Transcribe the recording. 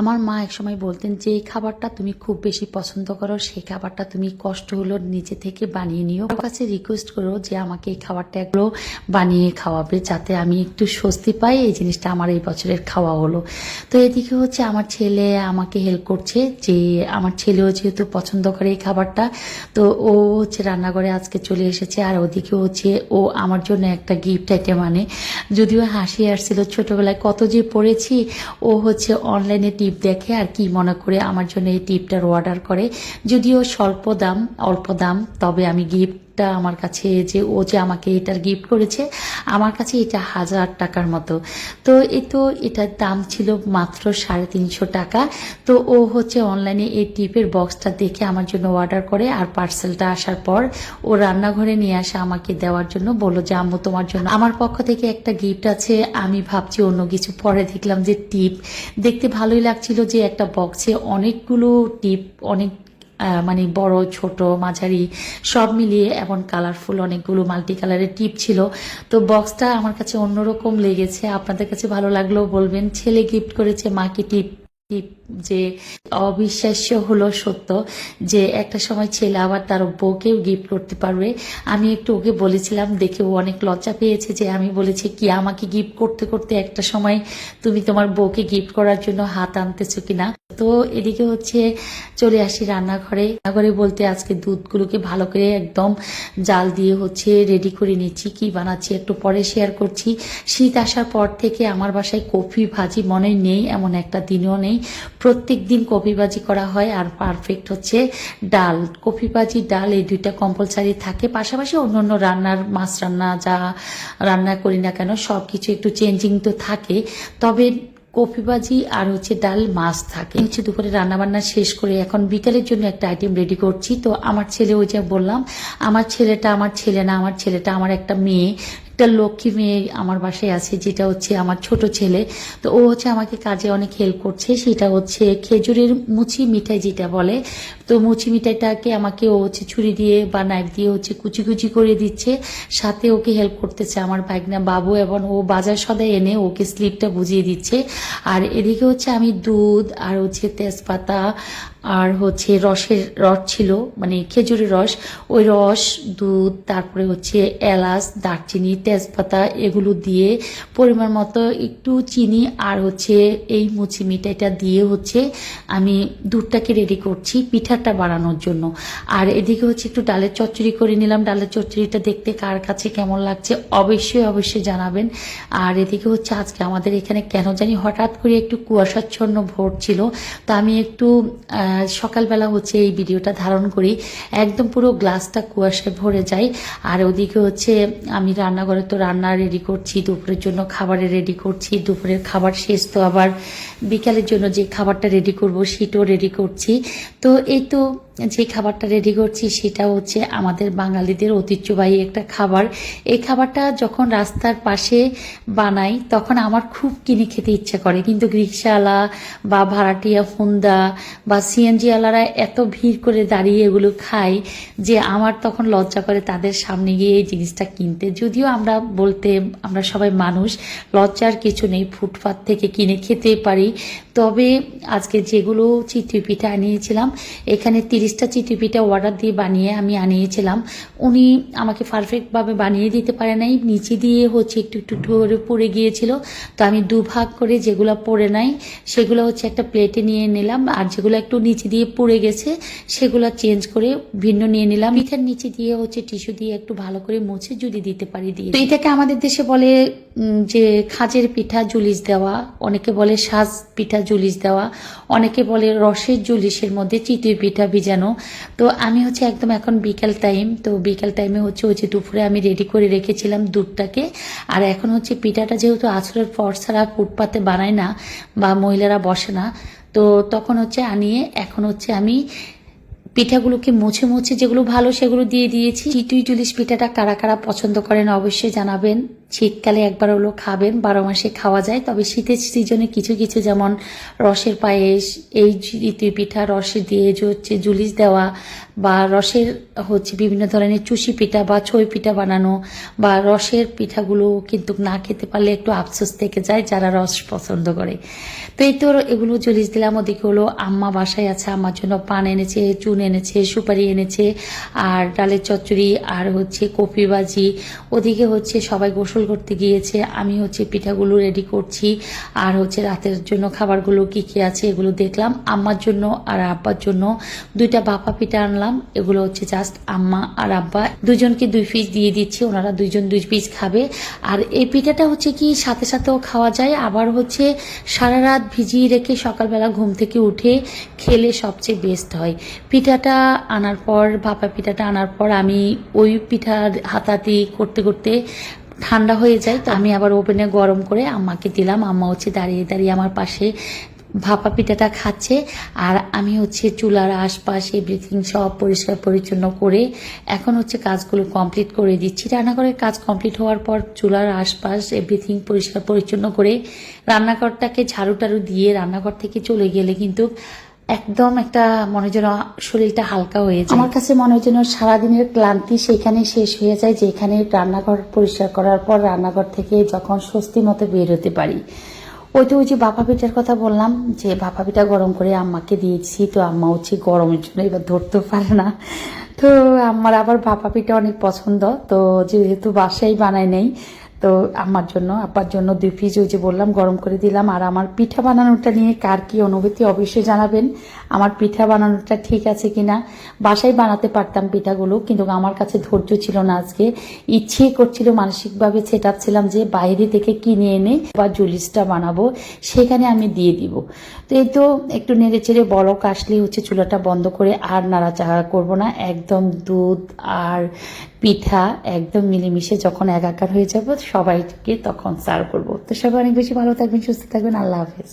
আমার মা একসময় বলতেন, যে খাবারটা তুমি খুব বেশি পছন্দ করো, সেই খাবারটা তুমি কষ্ট হলো নিজে থেকে বানিয়ে নিও। ওর কাছে রিকোয়েস্ট করো যে আমাকে এই খাবারটা এগুলো বানিয়ে খাওয়াবে, যাতে আমি একটু স্বস্তি পাই, এই জিনিসটা আমার এই বছরের খাওয়া হলো। তো এদিকে হচ্ছে আমার ছেলে আমাকে হেল্প করছে যে, আমার ছেলেও যেহেতু পছন্দ করে এই খাবারটা, তো ও হচ্ছে রান্নাঘরে আজকে চলে এসেছে। আর ওদিকে হচ্ছে ও আমার জন্য একটা গিফট আইটেম আনে। যদিও হাসি আসছিল ছোটবেলায়, কত যে পড়েছি, ও হচ্ছে অনলাইনে টিপ দেখে আর কি মনে করে আমার জন্য এই টিপটার অর্ডার করে। যদিও স্বল্প দাম, অল্প দাম, তবে আমি গিফটটা আমার কাছে যে ও যে আমাকে এটার গিফট করেছে, আমার কাছে এটা হাজার টাকার মতো। তো এ তো এটার দাম ছিল মাত্র সাড়ে তিনশো টাকা। তো ও হচ্ছে অনলাইনে এই টিপের বক্সটা দেখে আমার জন্য অর্ডার করে আর পার্সেলটা আসার পর ও রান্নাঘরে নিয়ে আসে আমাকে দেওয়ার জন্য বলল যে, আম্মু, তোমার জন্য আমার পক্ষ থেকে একটা গিফট আছে, আমি ভাবছি অন্য কিছু। পরে দেখলাম যে টিপ। দেখতে ভালোই লাগছিল যে একটা বক্সে অনেকগুলো টিপ, অনেক মানে বড়, ছোট, মাঝারি, সব মিলিয়ে এমন কালারফুল অনেকগুলো মাল্টি কালারের টিপ ছিল। তো বক্সটা আমার কাছে অন্যরকম লেগেছে। আপনাদের কাছে ভালো লাগল বলবেন। ছেলে গিফট করেছে মাকে টিপ টিপ। যে অবিশ্বাস্য হলো সত্য যে একটা সময় ছেলে আবার তার বউকেও গিফট করতে পারবে। আমি একটু ওকে বলেছিলাম, দেখে ও অনেক লজ্জা পেয়েছে যে আমি বলেছি, কি আমাকে গিফট করতে করতে একটা সময় তুমি তোমার বউকে গিফট করার জন্য হাত আনতেছো কিনা? তো এদিকে হচ্ছে চলে আসি রান্নাঘরে। রান্নাঘরে বলতে আজকে দুধগুলোকে ভালো করে একদম জাল দিয়ে হচ্ছে রেডি করে নিচ্ছি, কি বানাচ্ছি একটু পরে শেয়ার করছি। শীত আসার পর থেকে আমার বাসায় কফি, ভাজি মনে নেই, এমন একটা দিনও নেই। প্রত্যেক দিন কফি ভাজি করা হয় আর পারফেক্ট হচ্ছে ডাল। কফি ভাজি ডাল এই দুইটা কম্পালসারি থাকে। পাশাপাশি অন্য অন্য রান্নার, মাছ রান্না যা রান্না করি না কেন সব কিছু একটু চেঞ্জিং তো থাকে। তবে কফি ভাজি আর হচ্ছে ডাল মাছ থাকে। হচ্ছে দুপুরে রান্না বান্না শেষ করে এখন বিকালের জন্য একটা আইটেম রেডি করছি। তো আমার ছেলে ওই যে বললাম, আমার ছেলেটা আমার ছেলে না, আমার ছেলেটা আমার একটা মেয়ে। একটা লক্ষ্মী মেয়ে আমার বাসায় আছে, যেটা হচ্ছে আমার ছোট ছেলে। তো ও হচ্ছে আমাকে কাজে অনেক হেল্প করছে। সেটা হচ্ছে খেজুরের মুচি মিঠাই যেটা বলে। তো মুচি মিঠাইটাকে আমাকে ও হচ্ছে ছুরি দিয়ে বা নাইফ দিয়ে হচ্ছে কুচি কুচি করে দিচ্ছে। সাথে ওকে হেল্প করতেছে আমার ভাগনা বাবু এবং ও বাজার সদাই এনে ওকে স্লিপটা বুঝিয়ে দিচ্ছে। আর এদিকে হচ্ছে আমি দুধ আর হচ্ছে তেজপাতা আর হচ্ছে রসের রস ছিল মানে খেজুরের রস। ওই রস, দুধ, তারপরে হচ্ছে এলাচ, দারচিনি, তেজপাতা, এগুলো দিয়ে পরিমাণ মতো একটু চিনি আর হচ্ছে এই মুচি মিঠাইটা দিয়ে হচ্ছে আমি দুধটাকে রেডি করছি পিঠাটা বানানোর জন্য। আর এদিকে হচ্ছে একটু ডালের চচ্চড়ি করে নিলাম। ডালের চচ্চড়িটা দেখতে কার কাছে কেমন লাগছে অবশ্যই অবশ্যই জানাবেন। আর এদিকে হচ্ছে আজকে আমাদের এখানে কেন জানি হঠাৎ করে একটু কুয়াশাচ্ছন্ন ভোর ছিল। তো আমি একটু সকালবেলা হচ্ছে এই ভিডিওটা ধারণ করি। একদম পুরো গ্লাসটা কুয়াশায় ভরে যায়। আর ওদিকে হচ্ছে আমি রান্নাঘরে তো রান্না রেডি করছি, দুপুরের জন্য খাবারে রেডি করছি, দুপুরের খাবার শেষ তো আবার বিকালের জন্য যে খাবারটা রেডি করব সেটাও রেডি করছি। তো এই তো যে খাবারটা রেডি করছি সেটা হচ্ছে আমাদের বাঙালিদের ঐতিহ্যবাহী একটা খাবার। এই খাবারটা যখন রাস্তার পাশে বানাই, তখন আমার খুব কিনে খেতে ইচ্ছা করে। কিন্তু রিক্সাওয়ালা বা ভাড়াটিয়া হুন্দা বা সিএনজি ওয়ালারা এত ভিড় করে দাঁড়িয়ে এগুলো খায় যে আমার তখন লজ্জা করে তাদের সামনে গিয়ে এই জিনিসটা কিনতে। যদিও আমরা বলতে, আমরা সবাই মানুষ, লজ্জার কিছু নেই, ফুটপাত থেকে কিনে খেতে পারি। তবে আজকে যেগুলো চিতই পিঠা আনিয়েছিলাম, এখানে তিরিশটা পিঠা অর্ডার দিয়ে বানিয়ে আমি আনিয়েছিলাম। উনি আমাকে পারফেক্টভাবে বানিয়ে দিতে পারে নাই, নিচে দিয়ে হচ্ছে একটু একটু করে পড়ে গিয়েছিল। তো আমি দুভাগ করে যেগুলো পড়ে নাই, সেগুলো হচ্ছে একটা প্লেটে নিয়ে নিলাম। আর যেগুলো একটু নিচে দিয়ে পড়ে গেছে, সেগুলো চেঞ্জ করে ভিন্ন নিয়ে নিলাম। পিঠার নিচে দিয়ে হচ্ছে টিস্যু দিয়ে একটু ভালো করে মুছে যদি দিতে পারি দিয়ে তো এটাকে আমাদের দেশে বলে যে খাজের পিঠা জুলিশ দেওয়া, অনেকে বলে সাজ পিঠা জুলিশ দেওয়া, অনেকে বলে রসের জুলিশের মধ্যে চিতই পিঠা ভিজানো তো আমি হচ্ছে একদম এখন বিকাল টাইম তো বিকাল টাইমে হচ্ছে ওই যে দুপুরে আমি রেডি করে রেখেছিলাম দুধটাকে। আর এখন হচ্ছে পিঠাটা যেহেতু আছরের পর ছাড়া ফুটপাতে বানায় না বা মহিলারা বসে না, তো তখন হচ্ছে আনিয়ে এখন হচ্ছে আমি পিঠাগুলোকে মুছে মুছে যেগুলো ভালো সেগুলো দিয়ে দিয়েছি। চিটুই জুলিশ পিঠাটা কারা কারা পছন্দ করেন অবশ্যই জানাবেন। শীতকালে একবার হলো খাবেন, বারো মাসে খাওয়া যায়। তবে শীতের সিজনে কিছু কিছু যেমন রসের পায়েস, এই ঋতু পিঠা রসে দিয়ে যে হচ্ছে জুলিস দেওয়া বা রসের হচ্ছে বিভিন্ন ধরনের চুষি পিঠা বা ছই পিঠা বানানো বা রসের পিঠাগুলো কিন্তু না খেতে পারলে একটু আফসোস থেকে যায় যারা রস পছন্দ করে। তো এই তো এগুলো জুলিস দিলাম, ওদিকে হলো আম্মা বাসায় আছে আমার জন্য পান এনেছে, চুন এনেছে, সুপারি এনেছে, আর ডালের চচ্চড়ি, আর হচ্ছে কপি ভাজি। ওদিকে হচ্ছে সবাই গোসল করতে গিয়েছে। আমি হচ্ছে পিঠাগুলো রেডি করছি। আর হচ্ছে রাতের জন্য খাবারগুলো কি কি আছে এগুলো দেখলাম। আম্মার জন্য আর আব্বার জন্য দুইটা বাপা পিঠা আনলাম। এগুলো হচ্ছে জাস্ট আম্মা আর আব্বা। দুজনকে দুই পিস দিয়ে দিচ্ছি। ওনারা দুইজন দুই পিস খাবে। আর এই পিঠাটা হচ্ছে কি সাথে সাথেও খাওয়া যায়। আবার হচ্ছে সারা রাত ভিজিয়ে রেখে সকালবেলা ঘুম থেকে উঠে খেলে সবচেয়ে বেস্ট হয়। পিঠাটা আনার পর ভাপা পিঠাটা আনার পর আমি ওই পিঠার হাতাহাতি করতে করতে ঠান্ডা হয়ে যায়, তো আমি আবার ওভেনে গরম করে আম্মাকে দিলাম। আম্মা হচ্ছে দাঁড়িয়ে দাঁড়িয়ে আমার পাশে ভাপা পিঠাটা খাচ্ছে আর আমি হচ্ছে চুলার আশপাশ এভরিথিং সব পরিষ্কার পরিচ্ছন্ন করে এখন হচ্ছে কাজগুলো কমপ্লিট করে দিচ্ছি। রান্নাঘরের কাজ কমপ্লিট হওয়ার পর চুলার আশপাশ এভরিথিং পরিষ্কার পরিচ্ছন্ন করে রান্নাঘরটাকে ঝাড়ু টাড়ু দিয়ে রান্নাঘর থেকে চলে গেলে কিন্তু একদম একটা মনে যেন শরীরটা হালকা হয়ে যায়। আমার কাছে মনে হয় যেন সারাদিনের ক্লান্তি সেখানে শেষ হয়ে যায়, যেখানে রান্নাঘর পরিষ্কার করার পর রান্নাঘর থেকে যখন স্বস্তি মতো বের হতে পারি। ওই তো ওই যে বাপা পিঠার কথা বললাম, যে বাপা পিঠা গরম করে আম্মাকে দিয়েছি, তো আম্মা হচ্ছে গরমের জন্য এবার ধরতেও পারে না। তো আমার আবার ভাপা পিঠা অনেক পছন্দ, তো যেহেতু বাসায় বানাই নেই তো আমার জন্য আপার জন্য দুই পিস ওই যে বললাম, গরম করে দিলাম। আর আমার পিঠা বানানোটা নিয়ে কার কি অনুভূতি অবশ্যই জানাবেন। আমার পিঠা বানানোটা ঠিক আছে কিনা? বাসায় বানাতে পারতাম পিঠাগুলো, কিন্তু আমার কাছে ধৈর্য ছিল না আজকে। ইচ্ছে করছিল, মানসিকভাবে সেট ছিলাম যে বাইরে থেকে কিনে এনে বা জুলিসটা বানাবো, সেখানে আমি দিয়ে দিব। তো এই তো একটু নেড়ে চেড়ে বলক আসলে হচ্ছে চুলাটা বন্ধ করে আর নাড়াচাড়া করব না। একদম দুধ আর পিঠা একদম মিলেমিশে যখন একাকার হয়ে যাব, সবাইকে তখন সার্ভ করব। তো সবাই অনেক বেশি ভালো থাকবেন, সুস্থ থাকবেন, আল্লাহ হাফেজ।